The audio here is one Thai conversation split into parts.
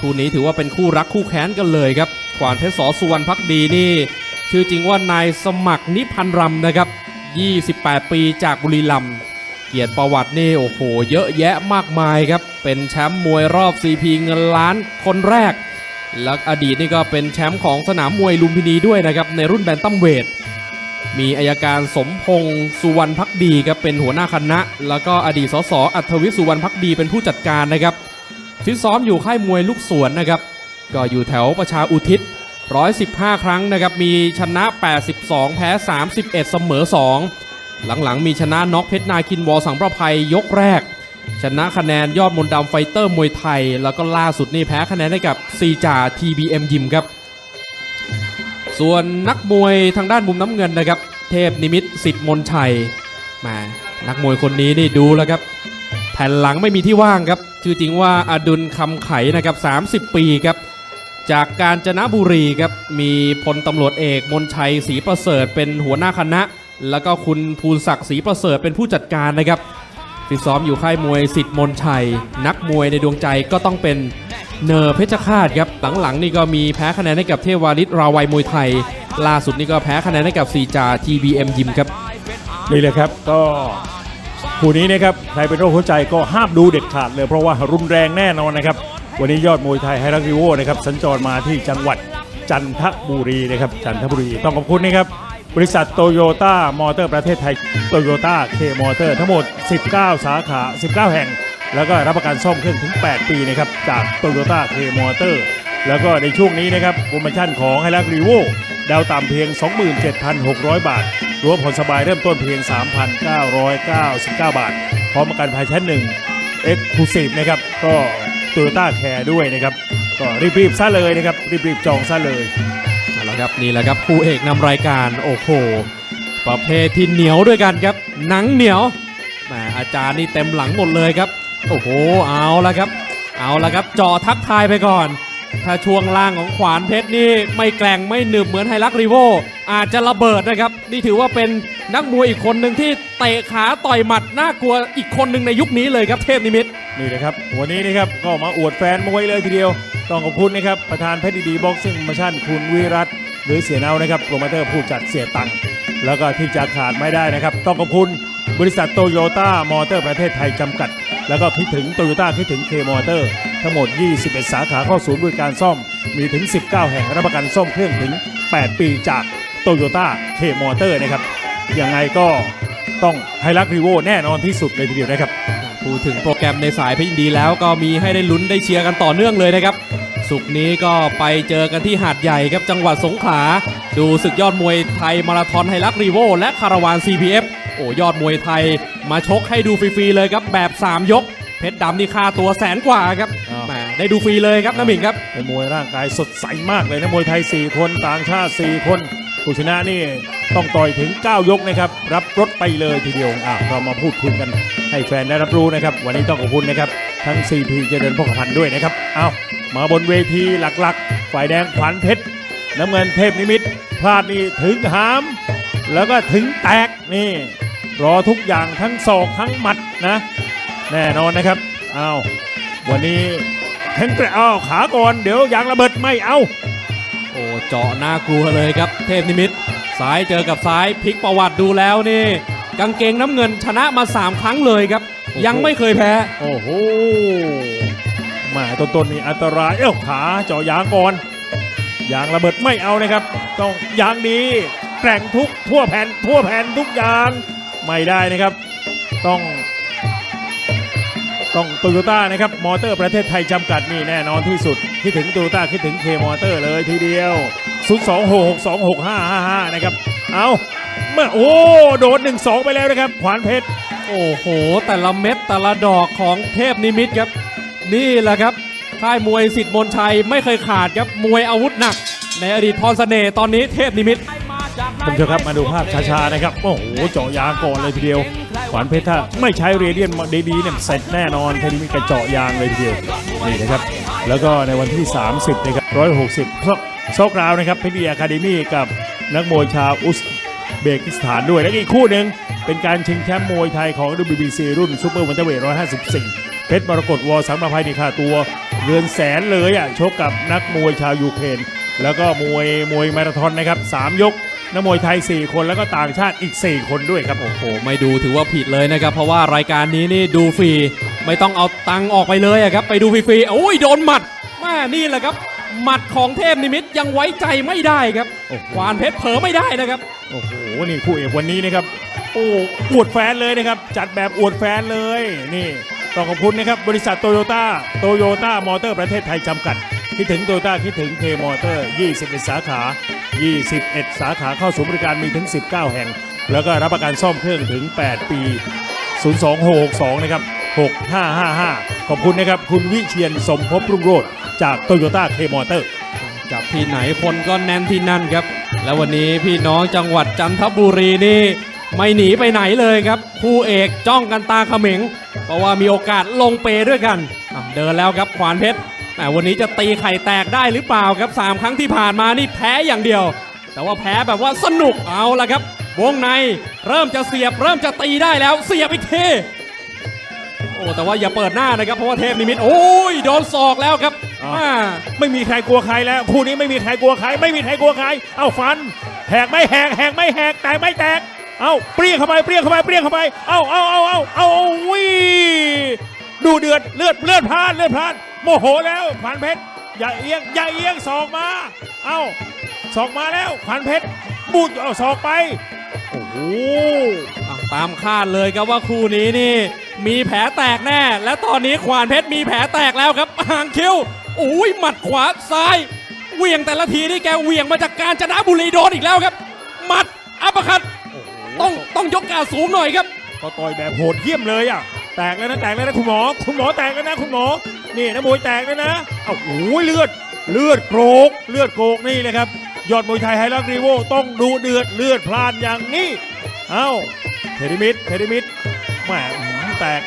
คู่นี้ถือว่าเป็นคู่รักคู่แค้นกันเลยครับขวานเพชรสอสุวรรณพักดีนี่ ชื่อจริงว่านายสมัครนิพันธ์รำนะครับ 28 ปีจากบุรีรัมย์เกียรติประวัตินี่โอ้โห เยอะแยะมากมายครับ เป็นแชมป์มวยรอบ CP เงินล้านคนแรก และอดีตนี่ก็เป็นแชมป์ของสนามมวยลุมพินีด้วยนะครับ ในรุ่นแบนตัมเวท มีอายการสมพงษ์สุวรรณพักดีครับเป็นหัวหน้าคณะ แล้วก็อดีตสสอัธวิสุวรรณพักดีเป็นผู้จัดการนะครับ ฟิตซ้อมอยู่ค่ายมวยลูกสวนนะครับ ก็อยู่แถวประชาอุทิศ 115 ครั้งนะครับ มีชนะ 82 แพ้ 31 เสมอ 2 หลังๆ มีชนะน็อกเพชรนาคินวอสังประภัยยกแรก ชนะคะแนนยอดมนดำไฟเตอร์มวยไทย แล้วก็ล่าสุดนี่แพ้คะแนนให้กับซีจ่า TBM ยิมครับ ส่วนนักมวยทางด้านมุมน้ำเงินนะครับ เทพนิมิตสิทธิ์มนชัยมานักมวยคนนี้นี่ดูแล้วครับ แผ่นหลังไม่มีที่ว่างครับ ชื่อจริงว่าอดุลคำไขนะครับ 30 ปีครับ จากการจนบุรีครับ มีพลตำรวจเอกมนชัยศรีประเสริฐเป็นหัวหน้าคณะ แล้วก็คุณภูลศักดิ์ศรีประเสริฐเป็นผู้จัดการนะครับฟิตซ้อมอยู่ค่ายมวยสิทธิ์มนชัย นักมวยในดวงใจก็ต้องเป็นเนอร์เพชรฆาตครับ หลังๆนี่ก็มีแพ้คะแนนให้กับเทวาริศราวัยมวยไทย ล่าสุดนี่ก็แพ้คะแนนให้กับซีจา TBM ยิมครับนี่เลยครับก็ คู่นี้นะครับใครเป็นโรคหัวใจก็ห้ามดูเด็ดขาดเลยเพราะว่ารุนแรงแน่นอนนะครับ วันนี้ยอดมวยไทยไฮรักริโวนะครับสัญจรมาที่จังหวัดจันทบุรีนะครับจันทบุรีต้องขอบคุณนะครับบริษัทโตโยต้ามอเตอร์ประเทศไทยโตโยต้าเคมอเตอร์ทั้งหมด 19 สาขา 19 แห่ง แล้วก็รับประกันซ่อมเครื่องถึง 8 ปีนะครับจากโตโยต้าเคมอเตอร์แล้วก็ในช่วงนี้นะครับโปรโมชั่นของไฮรักรีโวดาวต่ำเพียง 27,600 บาท รวมผ่อนสบายเริ่มต้นเพียง 3,999 บาท พร้อมประกันภัยชั้นหนึ่งเอ็กซ์คลูซีฟนะครับ ก็โตโยต้าแคร์ด้วยนะครับ ก็รีบๆซะเลยนะครับ รีบๆจองซะเลยเอาละครับนี่แหละครับคู่เอกนำรายการโอ้โหประเภทที่เหนียวด้วยกันครับ หนังเหนียวแหมอาจารย์นี่เต็มหลังหมดเลยครับ โอ้โหเอาละครับ เอาละครับจ่อทักทายไปก่อน ถ้าช่วงล่างของขวานเพชรนี่ไม่แกร่งไม่หนึบเหมือนไฮรักรีโวอาจจะระเบิดนะครับ นี่ถือว่าเป็นนักมวยอีกคนหนึ่งที่เตะขาต่อยหมัดน่ากลัวอีกคนหนึ่งในยุคนี้เลยครับเทพนิมิตนี่นะครับวันนี้นะครับก็มาอวดแฟนมวยเลยทีเดียว ต้องขอบคุณนะครับประธานเพชรดีบ็อกซิ่งมาชั่นคุณวิรัตหรือเสียเนานะครับโปรโมเตอร์ผู้จัดเสียตังค์แล้วก็ที่จะขาดไม่ได้นะครับ ต้องขอบคุณบริษัทโตโยต้ามอเตอร์ประเทศไทยจำกัด แล้วก็คิดถึงโตโยต้าคิดถึงเคมอเตอร์ ทั้งหมด 21 สาขาเข้าศูนย์บริการซ่อม มีถึง 19 แห่งรับประกันซ่อมเครื่องถึง 8 ปีจากโตโยต้าเคมอเตอร์นะครับ ยังไงก็ต้องไฮรักรีโวแน่นอนที่สุดเลยทีเดียวนะครับพูดถึงโปรแกรมในสายพยินดีแล้วก็มีให้ได้ลุ้นได้เชียร์กันต่อเนื่องเลยนะครับ สุกร์นี้ก็ไปเจอกันที่หาดใหญ่ครับจังหวัดสงขลา ดูศึกยอดมวยไทยมาราธอนไฮรักรีโวและคาราวาน CPF โอ้ยอดมวยไทยมาชกให้ดูฟรีๆเลยครับแบบ 3 ยก เพชรดำนี่ค่าตัวแสนกว่าครับอ้าว แหมได้ดูฟรีเลยครับน้ำหมิงครับ เป็นมวยร่างกายสดใสมากเลยนะมวยไทย 4 คนต่างชาติ 4 คนผู้ชนะนี่ต้องต่อยถึง 9 ยกนะครับ รับรถไปเลยทีเดียวอะเรามาพูดคุยกันให้แฟนได้รับรู้นะครับ วันนี้ต้องขอบคุณนะครับ ทั้ง 4 ทีเจริญพกพันธ์ด้วยนะครับเอามาบนเวทีหลักๆ ฝ่ายแดงขวัญเพชรน้ำเงินเทพนิมิตรพลาดนี่ถึงหาม แล้วก็ถึงแตกนี่ รอทุกอย่างทั้งศอกทั้งหมัดนะ แน่นอนนะครับเอาวันนี้แข็งแกร่งอ้าวขาก่อนเดี๋ยวยางระเบิดไม่เอา โอ้เจาะน่ากลัวเลยครับ เทพนิมิตรซ้ายเจอกับซ้ายพลิกประวัติดูแล้วนี่ กางเกงน้ำเงินชนะมา 3 ครั้งเลยครับ ยังไม่เคยแพ้ โอ้โหแหมาต้นๆนี่อันตรายเอ้าขาเจาะยางก่อนยางระเบิดไม่เอานะครับ ต้องยางดีแกร่งทุกทั่วแผ่นทั่วแผ่นทุกยางไม่ได้นะครับ ต้อง ต้องโตโยต้านะครับมอเตอร์ประเทศไทยจำกัดนี่แน่นอนที่สุด คิดถึงโตโยต้าคิดถึงเคมอเตอร์เลยทีเดียว 0 2 6 6 2 6 5 5 5 นะครับ เอาเมื่อโอ้ โดน 1 2 ไปแล้วนะครับ ขวานเพชร โอ้โห แต่ละเม็ดแต่ละดอกของเทพนิมิตครับ นี่แหละครับ ค่ายมวยสิทธิ์มนชัยไม่เคยขาดครับ มวยอาวุธหนัก ในอดีตพรเสน่ห์ตอนนี้เทพนิมิต ผมเชมครับมาดูภาพช้าๆนะครับ โอ้โหเจาะยางก่อนเลยทีเดียว ขวานเพชรถ้าไม่ใช้เรเดียนดีๆเนี่ยเสร็จแน่นอนทีนี้มีกระเจาะยางเลยทีเดียวนี่นะครับ แล้วก็ในวันที่ 30นะครับ160ซอกซอกราวนะครับเพชรดีอะคาเดมี่กับนักมวยชาวอุซเบกิสถานด้วยและอีกคู่หนึ่งเป็นการชิงแชมป์มวยไทยของ WBC รุ่นซูเปอร์วันเตอร์เวท154 เพชรมรกตวอสังประภัยนี่ค่าตัวเรือนแสนเลยอะชกกับนักมวยชาวยูเครนแล้วก็มวยมวยมาราธอนนะครับสามยก นักมวยไทย 4 คนแล้วก็ต่างชาติอีก 4 คนด้วยครับโอ้โหไม่ดูถือว่าผิดเลยนะครับ เพราะว่ารายการนี้นี่ดูฟรีไม่ต้องเอาตังค์ออกไปเลยอะครับ ไปดูฟรีๆโอ้ยโดนหมัดแม่นี่แหละครับ หมัดของเทพนิมิตยังไว้ใจไม่ได้ครับโอ้โหควานเพชรเผลอไม่ได้นะครับโอ้โหนี่คู่เอกวันนี้นะครับโอ้อวดแฟนเลยนะครับ จัดแบบอวดแฟนเลยนี่ต้องขอบคุณนะครับบริษัทโตโยต้าโตโยต้ามอเตอร์ประเทศไทยจำกัด คิดถึงโตโยต้าคิดถึงเคมอเตอร์ 21 สาขา 21 สาขาเข้าสู่บริการมีถึง 19 แห่ง แล้วก็รับประกันซ่อมเครื่องถึง 8 ปี 02662 นะครับ 6555 ขอบคุณนะครับ คุณวิเชียนสมภพรุ่งโรจน์จากโตโยต้าเคมอเตอร์จับที่ไหนคนก็แน่นที่นั่นครับ แล้ววันนี้พี่น้องจังหวัดจันทบุรีนี่ไม่หนีไปไหนเลยครับคู่เอกจ้องกันตาเขม็ง เพราะว่ามีโอกาสลงเปด้วยกัน เดินแล้วครับขวานเพชร แต่วันนี้จะตีไข่แตกได้หรือเปล่าครับสามครั้งที่ผ่านมานี่แพ้อย่างเดียว แต่ว่าแพ้แบบว่าสนุกเอาละครับ วงในเริ่มจะเสียบเริ่มจะตีได้แล้วเสียบอีกทีโอ้แต่ว่าอย่าเปิดหน้านะครับเพราะว่าเทพนิมิตโอ้ยโดนศอกแล้วครับอ่าอ่าไม่มีใครกลัวใครแล้วคู่นี้ไม่มีใครกลัวใคร ไม่มีใครกลัวใคร เอ้าฟันแหกไม่แหกแหกไม่แหกแตกไม่แตกเอ้าเปรี้ยงเข้าไปเปรี้ยงเข้าไปเปรี้ยงเข้าไปเอ้าเอ้าเอ้าเอ้าเอ้าวิดูเดือดเลือดเลือดพล่านเลือดพล่าน โมโหแล้วขวัญเพชรอย่าเอียงอย่าเอียงศอกมา เอ้าศอกมาแล้วขวัญเพชรบูดเอาศอกไปโอ้โหอะตามคาดเลยครับว่าคู่นี้นี่ มีแผลแตกแน่ และตอนนี้ควานเพชรมีแผลแตกแล้วครับห่างคิ้วอุ้ยหมัดขวาซ้ายเหวี่ยงแต่ละทีนี่แกเหวี่ยงมาจากการจนบุรีโดนอีกแล้วครับหมัดอัปเปอร์คัตต้องต้องยกกาสูงหน่อยครับก็ต่อยแบบโหดเยี่ยมเลยอะแตกแล้วนะแตกแล้วนะคุณหมอ คุณหมอแตกแล้วนะคุณหมอ นี่นะมวยแตกแล้วนะเอ้าโอ้ยเลือด เลือดโกรกเลือดโกรกนี่เลยครับ ยอดมวยไทยไฮรักรีโวต้องดูเดือดเลือดพล่านอย่างนี้เอ้าเทดิมิดเทดิมิดแหมอื้อหือแตก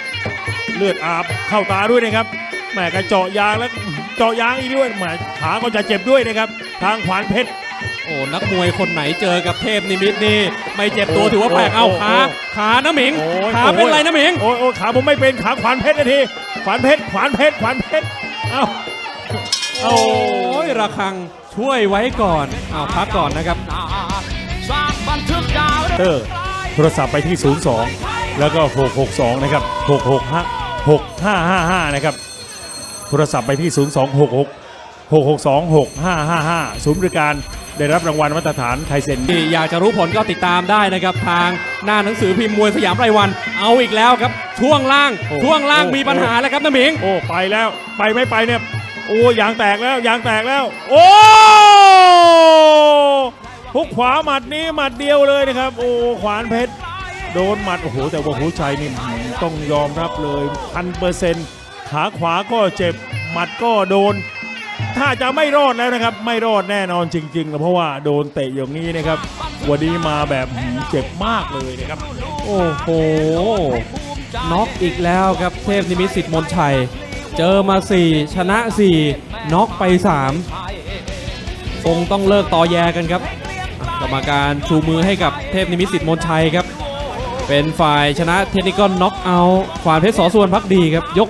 เลือดอาบเข้าตาด้วยนะครับแหมกระเจาะยางแล้วเจาะยางอีกด้วยแหมขาก็จะเจ็บด้วยนะครับ ทางขวานเพชร โอ้นักมวยคนไหนเจอกับเทพนิมิตนี่ไม่เจ็บตัวถือว่าแปลกโอ้เอาโอ้ขาโอ้ขานะหมิงโอ้ยขาเป็นไรนะหมิงโอ้ยโอ้ยขาผมไม่เป็นขาขวานเพชรนาทีขวานเพชรขวานเพชรขวานเพชรเอ้าโอ้ยระคังช่วยไว้ก่อนเอาพักก่อนนะครับสร้างบันทึกดาวเตอร์โทรศัพท์ไปที่ 02 แล้วก็ 662 นะครับ 665 6555 นะครับ โทรศัพท์ไปที่ 0266 662 6555 ศูนย์บริการได้รับรางวัลมาตรฐานไทยเซ็นที่อยากจะรู้ผลก็ติดตามได้นะครับ ทางหน้าหนังสือพิมพ์มวยสยามรายวัน เอาอีกแล้วครับ ช่วงล่าง โอ้ช่วงล่างโอ้ มีปัญหาแล้วครับน้ำหมิง โอ้ ไปแล้วไปไม่ไปเนี่ย โอ้ยางแตกแล้วยางแตกแล้ว โอ้ทุกขวาหมัดนี้หมัดเดียวเลยนะครับ โอ้ขวานเพชร โดนหมัด โอ้โห แต่ว่าหัวใจนี่หืมต้องยอมรับเลยพันเปอร์เซ็นต์ขาขวาก็เจ็บ หมัดก็โดน ถ้าจะไม่รอดแล้วนะครับ ไม่รอดแน่นอนจริงๆเพราะว่าโดนเตะอย่างนี้นะครับ วันนี้มาแบบหืมเจ็บมากเลยนะครับ โอ้โหน็อกอีกแล้วครับเทพนิมิตสิทธิ์มนชัย เจอมา 4 ชนะ 4น็อกไป 3 คงต้องเลิกต่อแยกันครับกรรมการชูมือให้กับเทพนิมิตสิทธิ์มนชัยครับ เป็นฝ่ายชนะเทคนิคอนน็อกเอาท์ขวานเพชรสอส่วนพักดีครับ ยก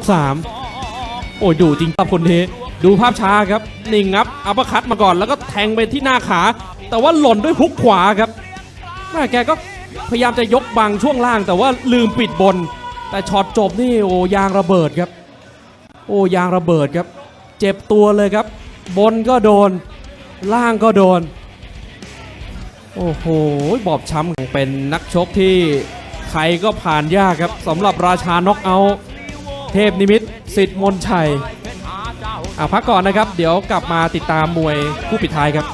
3 โอ้ยดูจริงครับคนนี้ ดูภาพช้าครับนิ่งงับอัปร์คัตมาก่อนแล้วก็แทงไปที่หน้าขา แต่ว่าหล่นด้วยฮุกขวาครับแม่แกก็พยายามจะยกบังช่วงล่าง แต่ว่าลืมปิดบน แต่ช็อตจบนี่โอ้ยางระเบิดครับ โอ้ยางระเบิดครับ เจ็บตัวเลยครับ บนก็โดน ล่างก็โดน โอ้โหบอบช้ำเป็นนักชกที่ใครก็ผ่านยากครับสำหรับราชาน็อกเอาท์เทพนิมิตสิทธิ์มนชัย อะพักก่อนนะครับ เดี๋ยวกลับมาติดตามมวยคู่ปิดท้ายครับ